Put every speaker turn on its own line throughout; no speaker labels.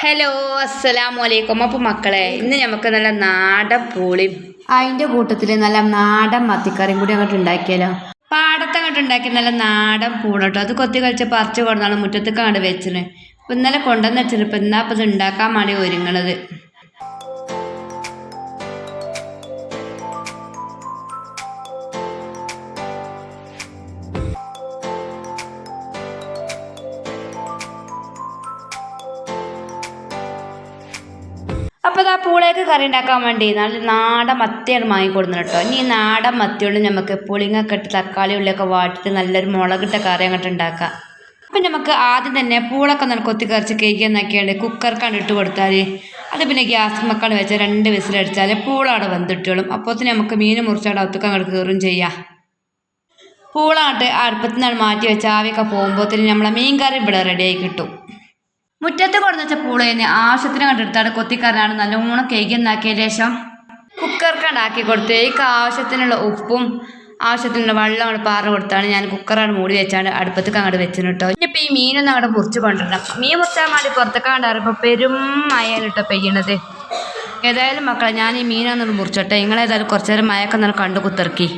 Hello അസ്സലാമു അലൈക്കും അപ്പോൾ മക്കളെ ഇന്ന് നമുക്ക് നല്ല നാടൻ പൂളിയും അതിന്റെ കൂട്ടത്തിൽ നല്ല നാടൻ മത്തിക്കറിയും കൂടി അങ്ങോട്ട് ഉണ്ടാക്കിയാലോ? പാടത്ത് അങ്ങോട്ട് ഉണ്ടാക്കി നല്ല നാടൻ പൂളട്ടോ. അത് കൊത്തി കഴിച്ച് പറിച്ച് കൊണ്ടാണ് മുറ്റത്തേക്ക് അങ്ങോട്ട് വെച്ചിന്. ഇപ്പം ഇന്നലെ കൊണ്ടുവന്ന് വെച്ചിട്ട് ഇപ്പം എന്നാ അപ്പം ഇത് ഉണ്ടാക്കാൻ വേണ്ടി ഒരുങ്ങണത്. അപ്പോൾ ആ പൂളേക്ക് കറി ഉണ്ടാക്കാൻ വേണ്ടി നല്ല നാടൻ മത്തിയാണ് കൊടുക്കുന്നത് കേട്ടോ. ഇനി ഈ നാടൻ മത്തിയോണ്ട് നമുക്ക് പുളിങ്ങൊക്കെ ഇട്ട് തക്കാളി ഉള്ളിയൊക്കെ വാട്ടിട്ട് നല്ലൊരു മുളകിട്ട കറി അങ്ങോട്ട് ഉണ്ടാക്കാം. അപ്പം നമുക്ക് ആദ്യം തന്നെ പൂളൊക്കെ നല്ല കൊത്തി കറിച്ച് കേക്ക് എന്നൊക്കെയാണ് കുക്കർക്കാണ് ഇട്ട് കൊടുത്താൽ അത് പിന്നെ ഗ്യാസ് മക്കാണ് വെച്ചാൽ രണ്ട് വിസിലടിച്ചാൽ പൂളാണ് വെന്തിട്ടോളും തന്നെ നമുക്ക് മീൻ മുറിച്ചാട് അത്തൊക്കെ അങ്ങോട്ട് കയറും ചെയ്യാം. പൂളാട്ട് അടുപ്പത്തിനാണ് മാറ്റി വെച്ച ആവിയൊക്കെ പോകുമ്പോൾ തന്നെ നമ്മളെ മീൻ കറി ഇവിടെ റെഡിയായി കിട്ടും. മുറ്റത്ത് കൊടുത്തുവച്ച വെച്ച പൂളേന് ആവശ്യത്തിന് കണ്ടെടുത്താണ് കൊത്തിക്കറിനാണ് നല്ലോണം കേക്ക് ഉണ്ടാക്കിയ ശേഷം കുക്കർക്ക് ഉണ്ടാക്കി കൊടുത്ത്. എനിക്ക് ആവശ്യത്തിനുള്ള ഉപ്പും ആവശ്യത്തിനുള്ള വെള്ളം അങ്ങോട്ട് പാറ കൊടുത്താണ് ഞാൻ കുക്കറാണ് മൂടി വെച്ചാണ് അടുപ്പത്തേക്ക് അങ്ങോട്ട് വെച്ചിന് കേട്ടോ ഇനിയിപ്പോൾ ഈ മീനൊന്നും അങ്ങോട്ട് മുറിച്ച് കൊണ്ടുവരണം. മീൻ മുറിച്ചാൽ വേണ്ടി പുറത്തേക്ക് കണ്ടറിയപ്പോൾ പെരും മഴയാണ് കേട്ടോ പെയ്യണത്. ഏതായാലും മക്കളെ ഞാൻ ഈ മീനൊന്നും മുറിച്ചോട്ടെ. നിങ്ങളേതായാലും കുറച്ചു നേരം മഴയൊക്കെ ഒന്ന് കണ്ടു കുത്തിറക്കി.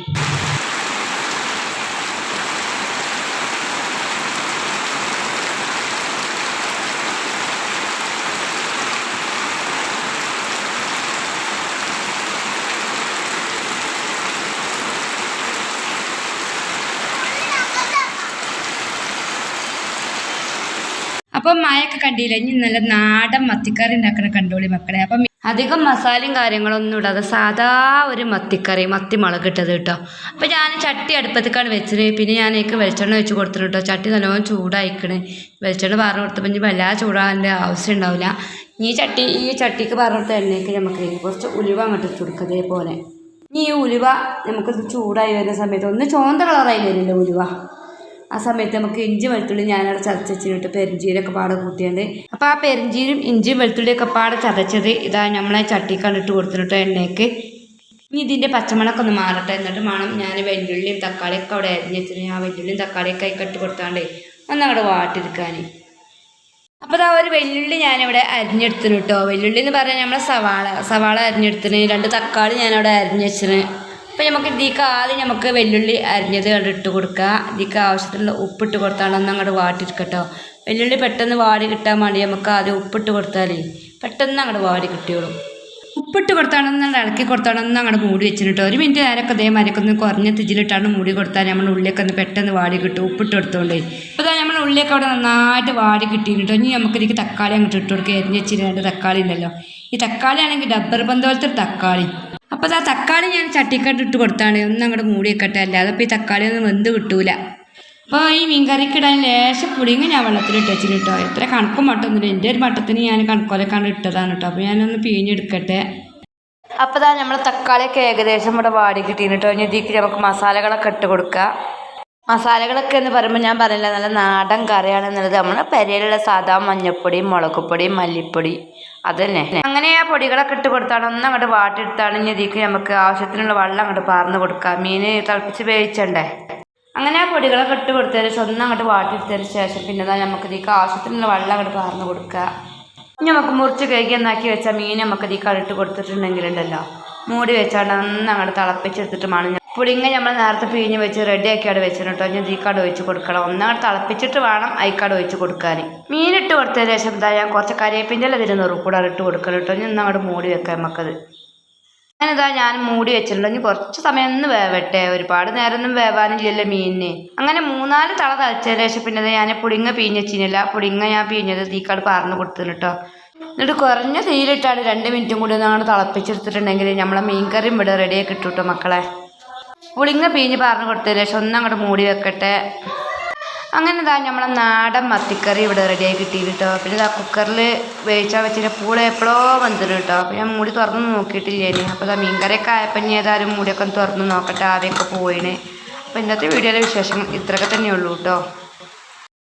അപ്പം മഴയൊക്കെ കണ്ടില്ല? ഇനി നല്ല നാടൻ മത്തിക്കറി ഉണ്ടാക്കണ കണ്ടോളി മക്കളെ. അപ്പം അധികം മസാലയും കാര്യങ്ങളൊന്നും ഇടാതെ സാധാ ഒരു മത്തിക്കറി മത്തി മുളക് ഇട്ടത് കേട്ടോ. അപ്പം ഞാൻ ചട്ടി അടുപ്പത്തേക്കാണ് വെച്ചത്. പിന്നെ ഞാൻ എനിക്ക് വെളിച്ചെണ്ണ വെച്ച് കൊടുത്തിട്ട് കേട്ടോ. ചട്ടി നല്ലോണം ചൂടായിക്കണ്. വെളിച്ചെണ്ണ പറഞ്ഞു കൊടുത്തപ്പോൾ ഇനി വല്ലാതെ ചൂടാകേണ്ട ആവശ്യം ഉണ്ടാവില്ല. ഈ ചട്ടി ഈ ചട്ടിക്ക് പറഞ്ഞു കൊടുത്ത എണ്ണയ്ക്ക് നമുക്ക് കുറച്ച് ഉലുവ അങ്ങോട്ട് ഇട്ട് അതേപോലെ ഇനി ഈ ഉലുവ നമുക്കിത് ചൂടായി വരുന്ന സമയത്ത് ഒന്ന് ചോന്ത കളറായി വരില്ല ഉലുവ? ആ സമയത്ത് നമുക്ക് ഇഞ്ചി വെളുത്തുള്ളി ഞാനവിടെ ചതച്ചിട്ട് പെരിഞ്ചീരൊക്കെ പാടെ കൂട്ടിയുണ്ട്. അപ്പോൾ ആ പെരിഞ്ചീരും ഇഞ്ചിയും വെളുത്തുള്ളിയൊക്കെ പാടെ ചതച്ചത് ഇതാ നമ്മളെ ചട്ടി കണ്ടിട്ട് കൊടുത്തിട്ട് എണ്ണയ്ക്ക്. ഇനി ഇതിന്റെ പച്ചമണമൊക്കെ ഒന്ന് മാറട്ടെ. എന്നിട്ട് വേണം ഞാൻ വെല്ലുള്ളിയും തക്കാളിയൊക്കെ അവിടെ അരിഞ്ഞ് വെച്ചിട്ട് ആ വെല്ലുള്ളിയും തക്കാളിയൊക്കെ ആയി കട്ട് കൊടുത്താണ്ട് അവിടെ വാട്ടിയെടുക്കാൻ. അപ്പോൾ ആ ഒരു വെല്ലുള്ളി ഞാനിവിടെ അരിഞ്ഞെടുത്തിന് കേട്ടോ വെല്ലുള്ളി എന്ന് പറഞ്ഞാൽ നമ്മളെ സവാള സവാള അരിഞ്ഞെടുത്തിന് രണ്ട് തക്കാളി ഞാനവിടെ അരിഞ്ഞ് വെച്ചിന് അപ്പോൾ നമുക്ക് ഇതിക്ക് ആദ്യം നമുക്ക് വെല്ലുള്ളി അരിഞ്ഞത് കണ്ട് ഇട്ട് കൊടുക്കുക ഇതിക്ക് ആവശ്യത്തിനുള്ള ഉപ്പിട്ട് കൊടുത്താണ് ഒന്ന് അങ്ങോട്ട് വാട്ടിരിക്കട്ടോ വെല്ലുള്ളി പെട്ടെന്ന് വാടി കിട്ടാൻ വേണ്ടി നമുക്ക് ആദ്യം ഉപ്പിട്ട് കൊടുത്താലേ പെട്ടെന്ന് അങ്ങോട്ട് വാടി കിട്ടിയോളും. ഉപ്പിട്ട് കൊടുത്താണെന്ന് ഇളക്കി കൊടുത്താണെന്ന് അങ്ങോട്ട് മൂടി വെച്ചിട്ട് ഒരു മിനിറ്റ് നേരൊക്കെ അതേ മരക്കൊന്ന് കുറഞ്ഞ തിജിലിട്ടാണ് മൂടി കൊടുത്താൽ നമ്മൾ ഉള്ളിയൊക്കെ ഒന്ന് പെട്ടെന്ന് വാടി കിട്ടും ഉപ്പിട്ട് കൊടുത്തോണ്ടേ. അപ്പോൾ അതാ നമ്മൾ ഉള്ളിയൊക്കെ അവിടെ നന്നായിട്ട് വാടി കിട്ടിയിട്ടോ ഇനി നമുക്ക് ഇതിക്ക് തക്കാളി അങ്ങോട്ട് ഇട്ട് കൊടുക്കുക എരിഞ്ഞ് വെച്ചിട്ട് തക്കാളി ഉണ്ടല്ലോ. ഈ തക്കാളി ആണെങ്കിൽ ഡബ്ബർ പന്ത് പോലത്തെ ഒരു തക്കാളി. അപ്പോൾ ആ തക്കാളി ഞാൻ ചട്ടിക്കട്ട് ഇട്ട് കൊടുത്താണ്. ഒന്ന് അങ്ങോട്ട് മൂടി വെക്കട്ടെ അല്ലാതെ അപ്പോൾ ഈ തക്കാളി ഒന്നും വെന്ത് കിട്ടൂല. അപ്പോൾ ഈ മീൻകറിക്ക് ഇടാൻ ലേശം പുളിങ്ങ ഞാൻ വെള്ളത്തിൽ ഇട്ട് വെച്ചിട്ട് എത്ര കണക്കും മട്ടൊന്നുമില്ല എന്റെ ഒരു മട്ടത്തിന് ഞാൻ കണക്കോലക്കാണ്ട് ഇട്ടതാണ് കേട്ടോ അപ്പോൾ ഞാനൊന്ന് പിഴിഞ്ഞെടുക്കട്ടെ അപ്പോൾ ഇതാ നമ്മൾ തക്കാളിയൊക്കെ ഏകദേശം ഇവിടെ വാടി കിട്ടിയിട്ടോ കേട്ടോ ഇനി ഇതിക്ക് നമുക്ക് മസാലകളൊക്കെ ഇട്ട് കൊടുക്കുക മസാലകളൊക്കെ എന്ന് പറയുമ്പോൾ ഞാൻ പറഞ്ഞില്ല നല്ല നാടൻ കറിയാണ് എന്നുള്ളത്. നമ്മൾ പെരയിലുള്ള സാധാ മഞ്ഞപ്പൊടി മുളകുപൊടി മല്ലിപ്പൊടി അതന്നെ. അങ്ങനെ ആ പൊടികളൊക്കെ ഇട്ട് കൊടുത്താണ്. ഒന്ന് അങ്ങോട്ട് വാട്ടിയെടുത്താണ്. ഇനി ഇതിലേക്ക് നമുക്ക് ആവശ്യത്തിനുള്ള വെള്ളം അങ്ങോട്ട് പാർന്ന് കൊടുക്കാം. മീൻ തിളപ്പിച്ച് വേവിച്ചണ്ടേ? അങ്ങനെ ആ പൊടികളൊക്കെ ഇട്ട് കൊടുത്തതിന് ഒന്ന് അങ്ങോട്ട് വാട്ടിയെടുത്തതിന് ശേഷം പിന്നെ നമുക്ക് ഇതിക്ക് ആവശ്യത്തിനുള്ള വെള്ളം അങ്ങോട്ട് പാർന്ന് കൊടുക്കുക. ഇനി നമുക്ക് മുറിച്ച് കഴുകി എന്നാക്കി വെച്ച മീൻ നമുക്ക് ഇതിക്ക് അടുത്ത് കൊടുത്തിട്ടുണ്ടെങ്കിലുണ്ടല്ലോ. മൂടി വെച്ചാണ്ട് ഒന്ന് അങ്ങോട്ട് തിളപ്പിച്ചെടുത്തിട്ട് വേണം പുളിങ്ങ നമ്മൾ നേരത്തെ പിഴിഞ്ഞ് വെച്ച് റെഡി ആക്കിയാണ് വെച്ചിട്ട് കേട്ടോ. ഞാൻ തീക്കാട് ഒഴിച്ച് കൊടുക്കണം. ഒന്നാമത് തിളപ്പിച്ചിട്ട് വേണം അയക്കാട് ഒഴിച്ച് കൊടുക്കാൻ മീനിട്ട് കൊടുത്തതിന് ശേഷം എന്താ ഞാൻ കുറച്ച് കറിവേപ്പിന്റെ അല്ല ഇതിന് നുറുക്കൂടെ ഇട്ട് കൊടുക്കണം കേട്ടോ. ഞാൻ അങ്ങോട്ട് മൂടി വെക്കാം നമുക്കത് ഞാനിതാ ഞാൻ മൂടി വെച്ചിട്ടുണ്ട്. ഇനി കുറച്ച് സമയം ഒന്ന് വേവട്ടെ. ഒരുപാട് നേരമൊന്നും വേവാനില്ലല്ലോ മീനിന്. അങ്ങനെ മൂന്നാൽ തള തളിച്ചതിന് ശേഷം പിന്നെ ഞാൻ പുളിങ്ങ പിഴിഞ്ഞില്ല പുളിങ്ങ ഞാൻ പിഴിഞ്ഞത് തീക്കാട് പറഞ്ഞു കൊടുത്തിന് കേട്ടോ. എന്നിട്ട് കുറഞ്ഞ തീയിലിട്ടാണ് രണ്ട് മിനിറ്റും കൂടി ഒന്ന് അങ്ങനെ തിളപ്പിച്ചെടുത്തിട്ടുണ്ടെങ്കിൽ നമ്മളെ മീൻ കറിയും ഇവിടെ റെഡിയാക്കി ഇട്ടു കേട്ടോ മക്കളെ. പുളിങ്ങ പിഴിഞ്ഞ് പറഞ്ഞു കൊടുത്തതിന് ശേഷം ഒന്ന് അങ്ങോട്ട് മൂടി വെക്കട്ടെ. അങ്ങനെ ഇതാ നമ്മളെ നാടൻ മത്തിക്കറി ഇവിടെ റെഡിയായി കിട്ടിയിട്ട് കേട്ടോ പിന്നെ ഇതാ കുക്കറിൽ വേവിച്ചാൽ വെച്ചിട്ട് പൂള എപ്പോഴോ വന്നിട്ട് കേട്ടോ. അപ്പോൾ ഞാൻ മൂടി തുറന്ന് നോക്കിയിട്ടില്ലേ അപ്പോൾ ഇതാ മീൻകറിയൊക്കെ ആയപ്പോൾ ഇനി ഏതായാലും മൂടിയൊക്കെ ഒന്ന് തുറന്ന് നോക്കട്ടെ ആവിയൊക്കെ പോയിന്. അപ്പോൾ ഇന്നത്തെ വീഡിയോയിലെ വിശേഷം ഇത്രയൊക്കെ തന്നെയുള്ളൂ കേട്ടോ.